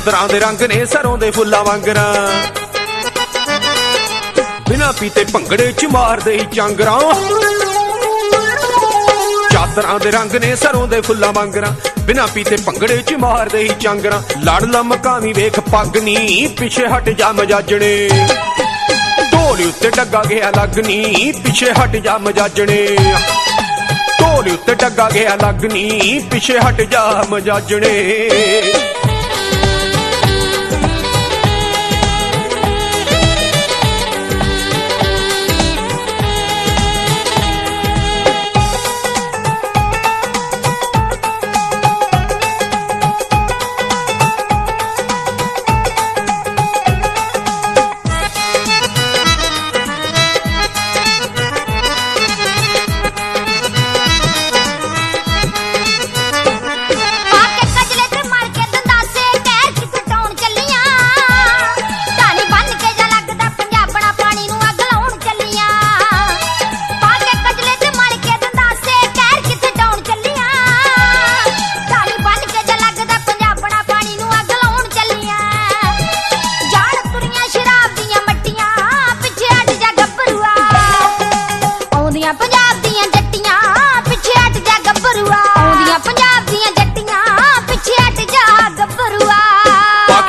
ਚਾਦਰਾਂ ਦੇ ਰੰਗ ਨੇ ਸਰੋਂ ਦੇ ਫੁੱਲਾਂ ਵਾਂਗਰਾਂ। ਬਿਨਾ ਪੀਤੇ ਭੰਗੜੇ ਚ ਮਾਰਦੇ ਹੀ ਚਾਂਗਰਾਂ। ਚਾਦਰਾਂ ਦੇ ਰੰਗ ਨੇ ਸਰੋਂ ਦੇ ਫੁੱਲਾਂ ਵਾਂਗਰਾਂ। ਬਿਨਾ ਪੀਤੇ ਭੰਗੜੇ ਚ ਮਾਰਦੇ ਹੀ ਚਾਂਗਰਾਂ। ਲੜ ਲਮਕਾਵੀਂ ਵੇਖ ਪੱਗ ਨੀ, ਪਿੱਛੇ ਹਟ ਜਾ ਮਜਾਜਣੇ। ਢੋਲੀ ਉੱਤੇ ਡੱਗਾ ਗਿਆ ਲੱਗਨੀ ਪਿੱਛੇ ਹਟ ਜਾ ਮਜਾਜਣੇ। ਢੋਲੀ ਉੱਤੇ ਡੱਗਾ ਗਿਆ ਲੱਗਨੀ ਪਿੱਛੇ ਹਟ ਜਾ ਮਜਾਜਣੇ।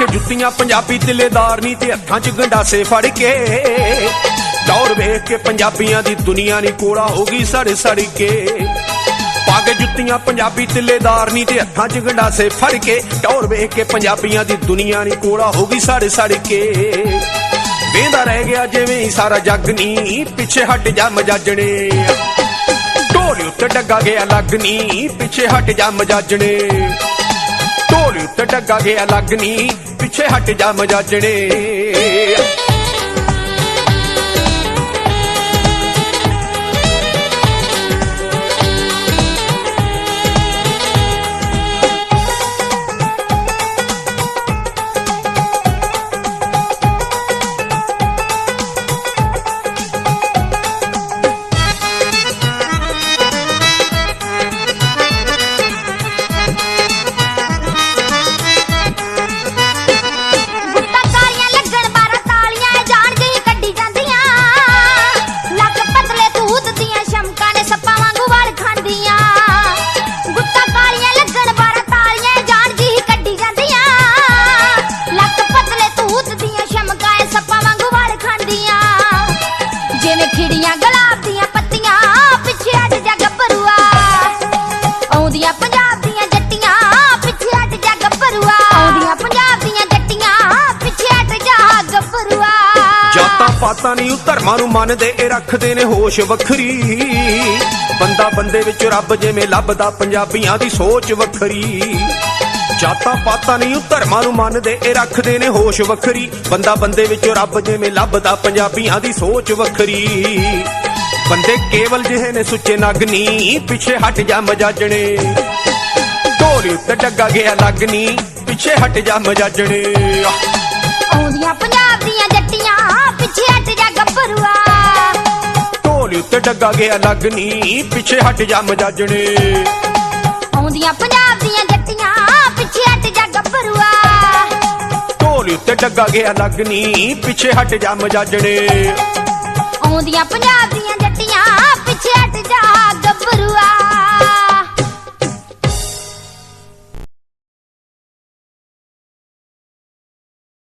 ਕੇ ਜੁੱਤੀਆਂ ਪੰਜਾਬੀ ਤਿਲੇਦਾਰ ਨੀ ਤੇ ਹੱਥਾਂ 'ਚ ਗੰਡਾਸੇ ਫੜ ਕੇ। ਦੌਰ ਵੇਖ ਕੇ ਪੰਜਾਬੀਆਂ ਦੀ ਦੁਨੀਆ ਨੀ ਕੋੜਾ ਹੋ ਗਈ ਸੜ ਸੜ ਕੇ। ਪਾ ਕੇ ਜੁੱਤੀਆਂ ਪੰਜਾਬੀ ਤਿਲੇਦਾਰ ਨੀ ਤੇ ਹੱਥਾਂ 'ਚ ਗੰਡਾਸੇ ਫੜ ਕੇ। ਦੌਰ ਵੇਖ ਕੇ ਪੰਜਾਬੀਆਂ ਦੀ ਦੁਨੀਆ ਨੀ ਕੋੜਾ ਹੋ ਗਈ ਸੜ ਸੜ ਕੇ। ਵੇਂਦਾ ਰਹਿ ਗਿਆ ਜਿਵੇਂ ਸਾਰਾ ਜੱਗ ਨੀ, ਪਿੱਛੇ ਹਟ ਜਾ ਮਜਾਜਣੇ। ਢੋਲ ਉੱਤੇ ਡੱਗਾ ਗਿਆ ਲੱਗਨੀ ਪਿੱਛੇ ਹਟ ਜਾ ਮਜਾਜਣੇ। ਢੋਲ ਉੱਤੇ ਡੱਗਾ ਗਿਆ ਲੱਗਨੀ ਪਿੱਛੇ ਹਟ ਜਾ ਮਜਾਜਣੇ। ਜਾਤਾਂ ਧਰਮਾਂ ਨੂੰ ਮੰਨਦੇ, ਇਹ ਰੱਖਦੇ ਨੇ ਹੋਸ਼ ਵੱਖਰੀ। ਬੰਦਾ ਬੰਦੇ ਵਿੱਚ ਰੱਬ ਜਿਵੇਂ ਲੱਭਦਾ, ਪੰਜਾਬੀਆਂ ਦੀ ਸੋਚ ਵੱਖਰੀ। ਜਾਤਾਂ ਪਾਤਾਂ ਨਹੀਂ ਉਹ ਧਰਮਾਂ ਨੂੰ ਮੰਨਦੇ, ਇਹ ਰੱਖਦੇ ਨੇ ਹੋਸ਼ ਵੱਖਰੀ। ਬੰਦਾ ਬੰਦੇ ਵਿੱਚ ਰੱਬ ਜਿਵੇਂ ਲੱਭਦਾ, ਪੰਜਾਬੀਆਂ ਦੀ ਸੋਚ ਵੱਖਰੀ। ਬੰਦੇ ਕੇਵਲ ਜਿਹੇ ਨੇ ਸੁੱਚੇ ਨਗਨੀ ਪਿੱਛੇ ਹਟ ਜਾ ਮਜਾਜਣੇ ਢੋਲ ਉੱਤੇ ਡੱਗਾ ਗਿਆ ਲੱਗਨੀ ਪਿੱਛੇ ਹਟ ਜਾ ਮਜਾਜਣੇ ਆਉਂਦੀਆਂ ਪੰਜਾਬ ਦੀਆਂ ਡੱਗਾ ਗਿਆ ਲੱਗਨੀ ਪਿੱਛੇ ਹਟ ਜਾ ਮਜਾਜਣੇ। ਆਉਂਦੀਆਂ ਪੰਜਾਬ ਦੀਆਂ ਜੱਟੀਆਂ ਪਿੱਛੇ ਹਟ ਜਾ ਗੱਭਰੂਆ। ਢੋਲ ਉੱਤੇ ਡੱਗਾ ਗਿਆ ਲੱਗਨੀ ਪਿੱਛੇ ਹਟ ਜਾ ਮਜਾਜਣੇ। ਆਉਂਦੀਆਂ ਪੰਜਾਬ ਦੀਆਂ